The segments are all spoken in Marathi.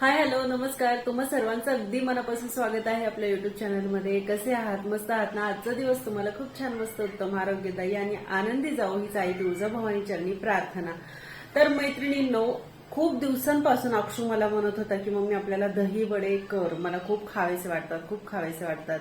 हाय हॅलो नमस्कार. तुम्हा सर्वांचं अगदी मनापासून स्वागत आहे आपल्या युट्यूब चॅनलमध्ये कसे आहात? मस्त आहात ना? आजचा दिवस तुम्हाला खूप छान मस्त उत्तम आरोग्यदायी आणि आनंदी जाऊ हीच आई तुळजा भवानी चरणी प्रार्थना. तर मैत्रिणींनो खूप दिवसांपासून अक्षू मला म्हणत होता की मम्मी आपल्याला दही वडे कर. मला खूप खावेसे वाटतात खूप खावेसे वाटतात.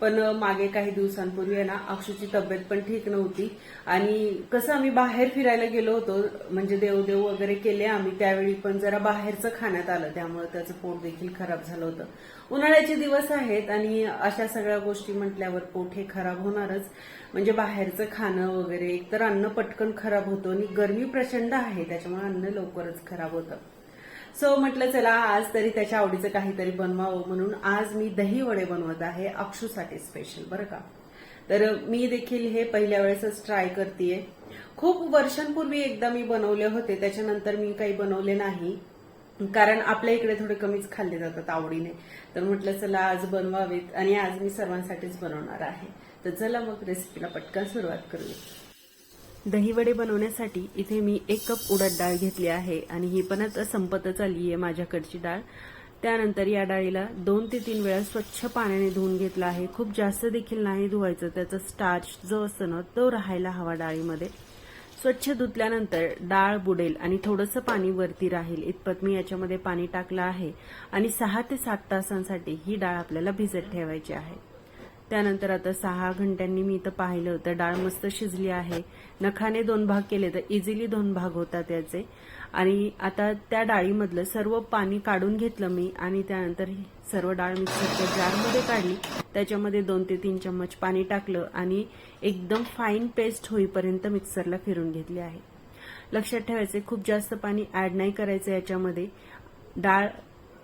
पण मागे काही दिवसांपूर्वी आहे ना अक्षूची तब्येत पण ठीक नव्हती. आणि कसं आम्ही बाहेर फिरायला गेलो होतो म्हणजे देवदेव वगैरे केले आम्ही त्यावेळी पण जरा बाहेरचं खाण्यात आलं त्यामुळे त्याचं पोट देखील खराब झालं होतं. उन्हाळ्याचे दिवस आहेत आणि अशा सगळ्या गोष्टी म्हटल्यावर पोट हे खराब होणारच. म्हणजे बाहेरचं खाणं वगैरे एकतर अन्न पटकन खराब होतं आणि गरमी प्रचंड आहे त्याच्यामुळे अन्न लवकरच खराब होतं. सो म्हटलं चला आज तरी त्याच्या आवडीचं काहीतरी बनवावं म्हणून आज मी दही वडे बनवत आहे अक्षूसाठी स्पेशल बरं का? तर मी देखील हे पहिल्या वेळेसच ट्राय करतेय. खूप वर्षांपूर्वी एकदा मी बनवले होते त्याच्यानंतर मी काही बनवले नाही. कारण आपल्या इकडे थोडे कमीच खाल्ले जातात आवडीने. तर म्हटलं चला आज बनवावेत आणि आज मी सर्वांसाठीच बनवणार आहे. तर चला मग रेसिपीला पटकन सुरुवात करूया. दहीवडे बनवण्यासाठी इथे मी एक कप उडद डाळ घेतली आहे आणि ही पण आता संपतच आली आहे माझ्याकडची डाळ. त्यानंतर या डाळीला दोन ते तीन वेळा स्वच्छ पाण्याने धुवून घेतला आहे. खूप जास्त देखील नाही धुवायचं. त्याचा स्टार्च जो असतो ना तो राहायला हवा डाळीमध्ये. स्वच्छ धुतल्यानंतर डाळ बुडेल आणि थोडंसं पाणी वरती राहील. इतपत मी याच्यामध्ये पाणी टाकलं आहे आणि सहा ते सात तासांसाठी ही डाळ आपल्याला भिजत ठेवायची आहे. त्यानंतर आता सहा घंट्यांनी मी इथं पाहिलं तर डाळ मस्त शिजली आहे. नखाने दोन भाग केले तर इझिली दोन भाग होतात याचे. आणि आता त्या डाळीमधलं सर्व पाणी काढून घेतलं मी आणि त्यानंतर सर्व डाळ मिक्सरच्या जारमध्ये काढली. त्याच्यामध्ये दोन ते तीन चम्मच पाणी टाकलं आणि एकदम फाईन पेस्ट होईपर्यंत मिक्सरला फिरून घेतली आहे. लक्षात ठेवायचे खूप जास्त पाणी ऍड नाही करायचं याच्यामध्ये. डाळ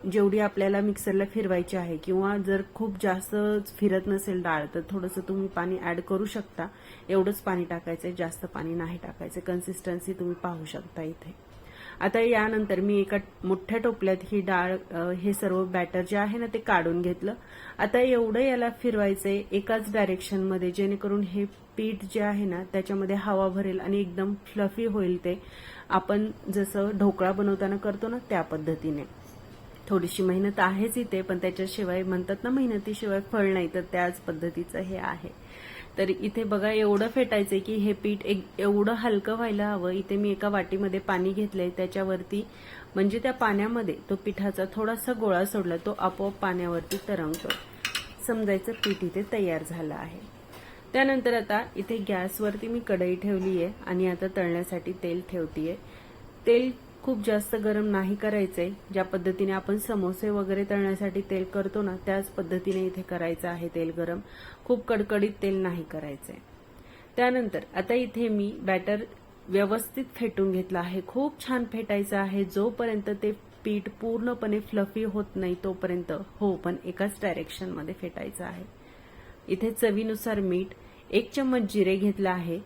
जेवढी आपल्याला मिक्सरला फिरवायची आहे किंवा जर खूप जास्त फिरत नसेल डाळ तर थोडंसं तुम्ही पाणी ऍड करू शकता. एवढंच पाणी टाकायचं जास्त पाणी नाही टाकायचं. कन्सिस्टन्सी तुम्ही पाहू शकता इथे. आता यानंतर मी एका मोठ्या टोपल्यात ही डाळ हे सर्व बॅटर जे आहे ना ते काढून घेतलं. आता एवढं याला फिरवायचंय एकाच डायरेक्शनमध्ये जेणेकरून हे पीठ जे आहे ना त्याच्यामध्ये हवा भरेल आणि एकदम फ्लफी होईल ते. आपण जसं ढोकळा बनवताना करतो ना त्या पद्धतीने. थोडीशी मेहनत आहेच इथे पण त्याच्याशिवाय म्हणतात ना मेहनतीशिवाय फळ नाही तर त्याच पद्धतीचं हे आहे. तर इथे बघा एवढं फेटायचंय की हे पीठ एक एवढं हलकं व्हायला हवं. इथे मी एका वाटीमध्ये पाणी घेतलंय त्याच्यावरती म्हणजे त्या पाण्यामध्ये तो पिठाचा थोडासा गोळा सोडला तो आपोआप पाण्यावरती तरंगतो. समजायचं पीठ इथे तयार झालं आहे. त्यानंतर आता इथे गॅसवरती मी कढई ठेवली आहे आणि आता तळण्यासाठी तेल ठेवतीये. तेल खूप जास्त गरम नाही करायचंय ज्या पद्धतीने आपण समोसे वगैरे तळण्यासाठी तेल करतो ना त्याच पद्धतीने इथे करायचं आहे तेल गरम. खूप कडकडीत तेल नाही करायचंय त्यानंतर आता इथे मी बॅटर व्यवस्थित फेटून घेतलं आहे. खूप छान फेटायचं आहे. जोपर्यंत ते पीठ पूर्णपणे फ्लफी होत नाही तोपर्यंत हो पण एकाच डायरेक्शनमध्ये फेटायचं आहे. इथे चवीनुसार मीठ एक चम्मच जिरे घेतला आहे.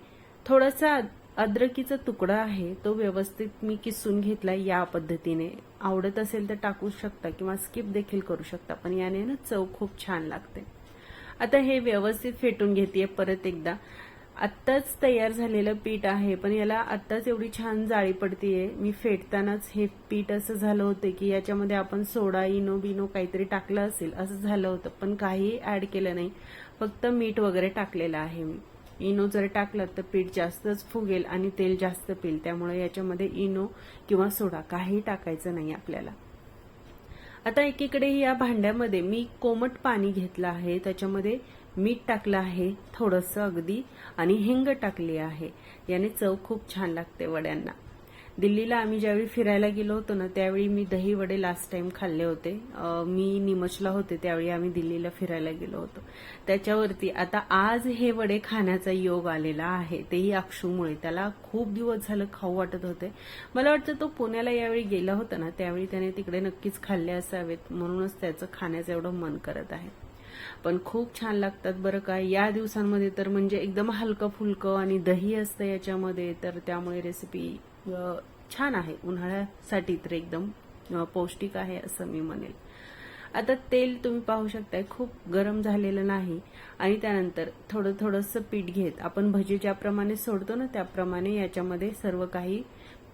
थोडासा अद्रकीचा तुकडा आहे तो व्यवस्थित मी किसून घेतला या पद्धतीने. आवडत असेल तर टाकू शकता किंवा स्किप देखील करू शकता पण याने ना चव खूप छान लागते. आता हे व्यवस्थित फेटून घेते परत एकदा. आत्ताच तयार झालेलं पीठ आहे पण याला आत्ताच एवढी छान जाळी पडतीये. मी फेटतानाच हे पीठ असं झालं होतं की याच्यामध्ये आपण सोडा इनो बिनो काहीतरी टाकलं असेल असं झालं होतं पण काही ऍड केलं नाही. फक्त मीठ वगैरे टाकलेलं आहे मी. इनो जर टाकलं तर पीठ जास्तच फुगेल आणि तेल जास्त पिल. त्यामुळे याच्यामध्ये इनो किंवा सोडा काही टाकायचं नाही आपल्याला. आता एकीकडे या भांड्यामध्ये मी कोमट पाणी घेतलं आहे. त्याच्यामध्ये मीठ टाकलं आहे थोडंसं अगदी आणि हिंग टाकली आहे. याने चव खूप छान लागते वड्यांना. दिल्लीला आम्ही ज्यावेळी फिरायला गेलो होतो ना त्यावेळी मी दही वडे लास्ट टाइम खाल्ले होते. मी निमचला होते त्यावेळी आम्ही दिल्लीला फिरायला गेलो होतो. त्याच्यावरती आता आज हे वडे खाण्याचा योग आलेला आहे तेही अक्षूमुळे. त्याला खूप दिवस झालं खाऊ वाटत होते. मला वाटतं तो पुण्याला यावेळी गेला होता ना त्यावेळी त्याने तिकडे नक्कीच खाल्ले असावेत. म्हणूनच त्याचं खाण्याचं एवढं मन करत आहे. पण खूप छान लागतात बरं का. या दिवसांमध्ये तर म्हणजे एकदम हलकं फुलकं आणि दही असतं याच्यामध्ये तर त्यामुळे रेसिपी छान आहे. उन्हाळ्यासाठी तर एकदम पौष्टिक आहे असं मी म्हणेल. आता तेल तुम्ही पाहू शकताय खूप गरम झालेलं नाही. आणि त्यानंतर थोडं थोडंसं पीठ घेत. आपण भजी ज्याप्रमाणे सोडतो ना त्याप्रमाणे याच्यामध्ये सर्व काही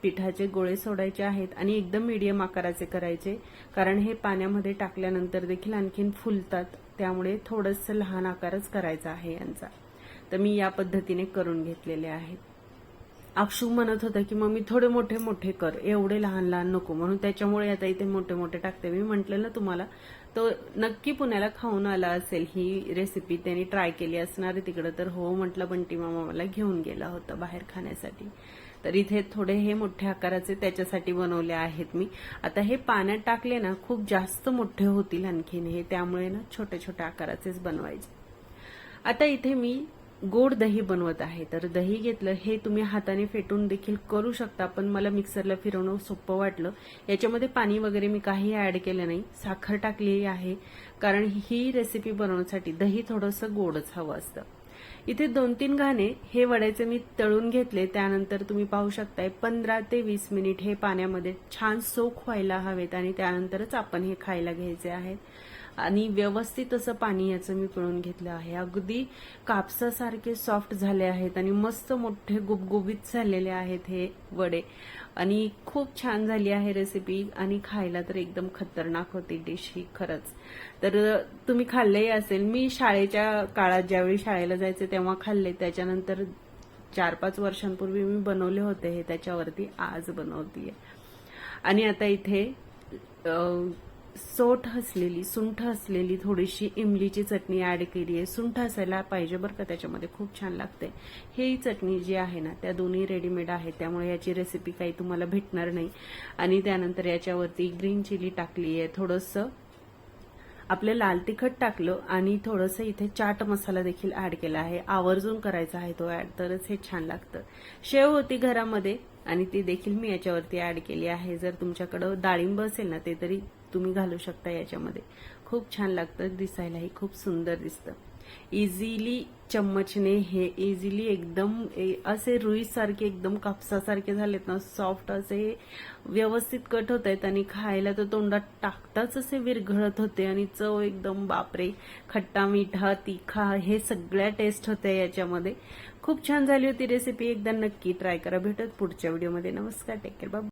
पिठाचे गोळे सोडायचे आहेत आणि एकदम मीडियम आकाराचे करायचे. कारण हे पाण्यामध्ये टाकल्यानंतर देखील आणखीन फुलतात. त्यामुळे थोडंसं लहान आकारच करायचा आहे यांचा. तर मी या पद्धतीने करून घेतलेले आहेत. अक्षू म्हणत होता की मग मी थोडे मोठे मोठे कर. एवढे लहान लहान नको. म्हणून त्याच्यामुळे आता इथे मोठे मोठे टाकते. मी म्हटलं ना तुम्हाला तो नक्की पुण्याला खाऊन आला असेल. ही रेसिपी त्यांनी ट्राय केली असणार आहे तिकडं तर. हो म्हटलं बंटी मामा मला घेऊन गेला होता बाहेर खाण्यासाठी. तर इथे थोडे हे मोठ्या आकाराचे त्याच्यासाठी बनवले आहेत मी. आता हे पाण्यात टाकले ना खूप जास्त मोठे होतील आणखीन हे. त्यामुळे ना छोट्या छोट्या आकाराचेच बनवायचे. आता इथे मी गोड दही बनवत आहे. तर दही घेतलं हे तुम्ही हाताने फेटून देखील करू शकता पण मला मिक्सरला फिरवणं सोपं वाटलं. याच्यामध्ये पाणी वगैरे मी काही ऍड केलं नाही. साखर टाकलेली आहे. कारण ही रेसिपी बनवण्यासाठी दही थोडंसं गोडच हवं असतं. इथे दोन तीन घाणे हे वड्याचे मी तळून घेतले. त्यानंतर तुम्ही पाहू शकताय पंधरा ते वीस मिनिट हे पाण्यामध्ये छान सोख व्हायला हवेत आणि त्यानंतरच आपण हे खायला घ्यायचे आहेत आणि व्यवस्थित असं पाणी याचं मी पिळून घेतलं आहे. अगदी कापसासारखे सॉफ्ट झाले आहेत आणि मस्त मोठे गुबगुबीत झालेले आहेत हे वडे. आणि खूप छान झाली आहे रेसिपी आणि खायला तर एकदम खतरनाक होती डिश ही खरंच. तर तुम्ही खाल्लेही असेल. मी शाळेच्या काळात ज्यावेळी शाळेला जायचे तेव्हा खाल्ले. त्याच्यानंतर चार पाच वर्षांपूर्वी मी बनवले होते हे त्याच्यावरती आज बनवतीये. आणि आता इथे सोठ असलेली सुंठ असलेली थोडीशी इमलीची चटणी ऍड केली आहे. सुंठ असायला पाहिजे बरं का त्याच्यामध्ये खूप छान लागते. ही चटणी जी आहे ना त्या दोन्ही रेडीमेड आहेत त्यामुळे याची रेसिपी काही तुम्हाला भेटणार नाही. आणि त्यानंतर याच्यावरती ग्रीन चिली टाकली आहे थोडंसं आपलं लाल तिखट टाकलं आणि थोडंसं इथे चाट मसाला देखील ऍड केला आहे. आवर्जून करायचा आहे तो ऍड तरच हे छान लागतं. शेव होती घरामध्ये. आणि ती देखील मी याच्यावरती ऍड केली आहे. जर तुमच्याकडं डाळिंब असेल ना ते तरी तुम्ही घालू शकता याच्यामध्ये. खूप छान लागतं दिसायलाही खूप सुंदर दिसतं. इझिली चम्मचने हे इझिली एकदम असे रुईसारखे एकदम कापसासारखे झालेत ना सॉफ्ट असे व्यवस्थित कट होत आहेत आणि खायला तर तोंडात टाकताच असे विरघळत होते आणि चव एकदम बापरे खट्टा मिठा तिखा हे सगळ्या टेस्ट होत्या याच्यामध्ये. खूप छान झाली होती रेसिपी एकदा नक्की ट्राय करा. भेटत पुढच्या व्हिडिओमध्ये नमस्कार टेक केअर बाबा